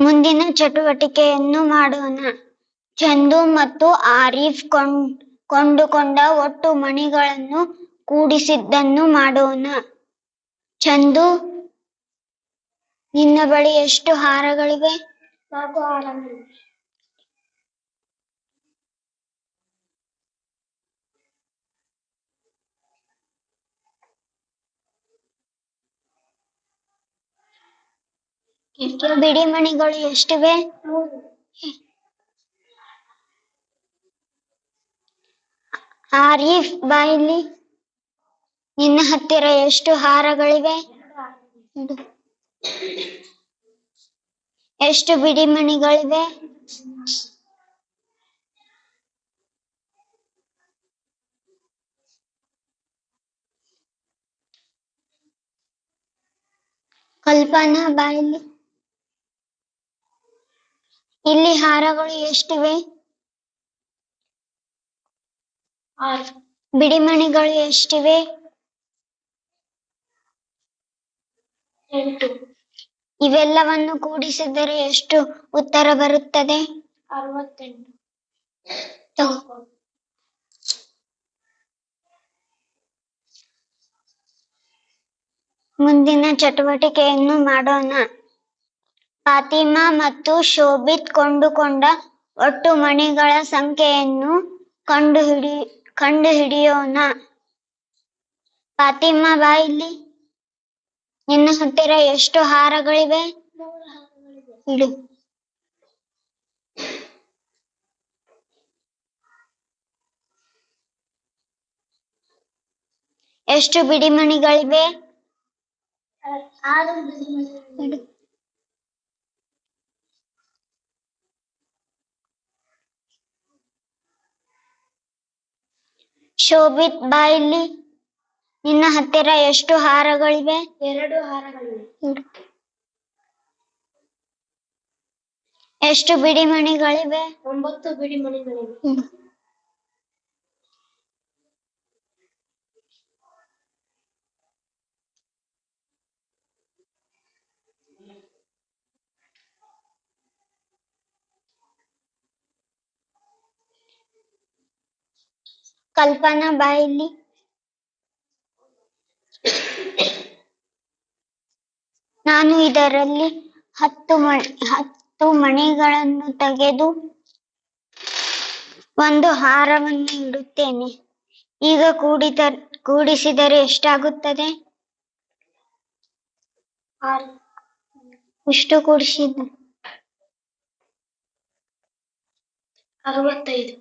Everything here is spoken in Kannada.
ಮುಂದಿನ ಚಟುವಟಿಕೆಯನ್ನು ಮಾಡೋಣ. ಚಂದು ಮತ್ತು ಆರೀಫ್ ಕೊಂಡ್, ಕೊಂಡುಕೊಂಡ ಒಟ್ಟು ಮಣಿಗಳನ್ನು ಕೂಡಿಸಿದ್ದನ್ನು ಮಾಡೋಣ. ಚಂದು, ನಿನ್ನ ಬಳಿ ಎಷ್ಟು ಹಾರಗಳಿವೆ? ನಾಲ್ಕು ಬಿಡಿ ಮಣಿಗಳು ಎಷ್ಟಿವೆ? ಆರೀಫ್ ಬಾಯಿಲಿ ನಿನ್ನ ಹತ್ತಿರ ಎಷ್ಟು ಹಾರಗಳಿವೆ. ಎಷ್ಟು ಬಿಡಿ ಮಣಿಗಳಿವೆ? ಕಲ್ಪನಾ ಬಾಯಿಲಿ. ಇಲ್ಲಿ ಹಾರಗಳು ಎಷ್ಟಿವೆ? ಬಿಡಿಮಣಿಗಳು ಬಿಡಿ ಮಣಿಗಳು ಎಷ್ಟಿವೆ? ಎಂಟು. ಇವೆಲ್ಲವನ್ನು ಕೂಡಿಸಿದರೆ ಎಷ್ಟು ಉತ್ತರ ಬರುತ್ತದೆ? ಅರವತ್ತೆಂಟು. ಮುಂದಿನ ಚಟುವಟಿಕೆಯನ್ನು ಮಾಡೋಣ. ಫಾತಿಮಾ ಮತ್ತು ಶೋಭಿತ್ ಕೊಂಡುಕೊಂಡ ಒಟ್ಟು ಮಣಿಗಳ ಸಂಖ್ಯೆಯನ್ನು ಕಂಡುಹಿಡಿ ಕಂಡುಹಿಡಿಯೋಣ. ಫಾತಿಮಾ ಬಾಯಿಲಿ ನಿನ್ನ ಹತ್ತಿರ ಎಷ್ಟು ಹಾರಗಳಿವೆ? ಇಡು. ಎಷ್ಟು ಬಿಡಿಮಣಿಗಳಿವೆ? ಆರು ಬಿಡಿ ಮಣಿಗಳಿವೆ ಬಾ ಶೋಭಿತ್ ಬಾಯಿಲಿ ನಿನ್ನ ಹತ್ತಿರ ಎಷ್ಟು ಹಾರಗಳಿವೆ? ಎರಡು ಹಾರಗಳಿವೆ. ಎಷ್ಟು ಬಿಡಿಮಣಿಗಳಿವೆ? ಒಂಬತ್ತು ಬಿಡಿ ಕಲ್ಪನಾ ಬಾಯಿಲಿ ನಾನು ಇದರಲ್ಲಿ ಹತ್ತು ಮಣಿ ಹತ್ತು ಮಣಿಗಳನ್ನು ತೆಗೆದು ಒಂದು ಹಾರವನ್ನು ಇಡುತ್ತೇನೆ. ಈಗ ಕೂಡಿದ ಕೂಡಿಸಿದರೆ ಎಷ್ಟಾಗುತ್ತದೆ? ಇಷ್ಟು ಕೂಡಿಸಿದ ಅರವತ್ತೈದು.